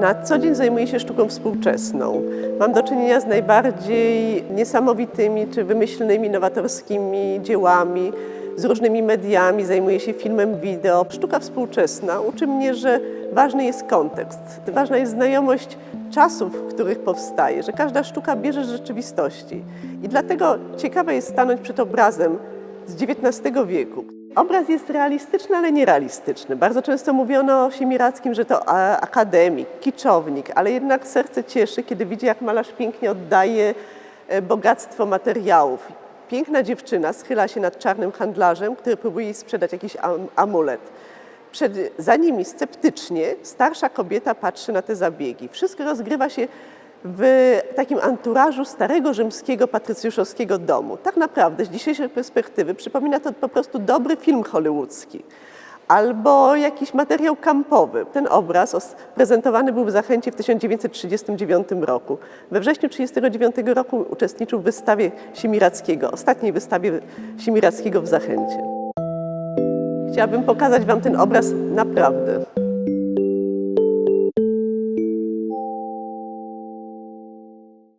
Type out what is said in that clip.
Na co dzień zajmuję się sztuką współczesną. Mam do czynienia z najbardziej niesamowitymi czy wymyślnymi, nowatorskimi dziełami, z różnymi mediami, zajmuję się filmem wideo. Sztuka współczesna uczy mnie, że ważny jest kontekst, ważna jest znajomość czasów, w których powstaje, że każda sztuka bierze z rzeczywistości. I dlatego ciekawe jest stanąć przed obrazem z XIX wieku. Obraz jest realistyczny, ale nierealistyczny. Bardzo często mówiono o Siemirackim, że to akademik, kiczownik, ale jednak serce cieszy, kiedy widzi, jak malarz pięknie oddaje e, bogactwo materiałów. Piękna dziewczyna schyla się nad czarnym handlarzem, który próbuje jej sprzedać jakiś am- amulet. Przed, za nimi sceptycznie starsza kobieta patrzy na te zabiegi. Wszystko rozgrywa się w takim anturażu starego rzymskiego patrycjuszowskiego domu. Tak naprawdę z dzisiejszej perspektywy przypomina to po prostu dobry film hollywoodzki albo jakiś materiał kampowy. Ten obraz prezentowany był w Zachęcie w 1939 roku. We wrześniu 1939 roku uczestniczył w wystawie Siemirackiego, ostatniej wystawie Siemirackiego w Zachęcie. Chciałabym pokazać Wam ten obraz naprawdę.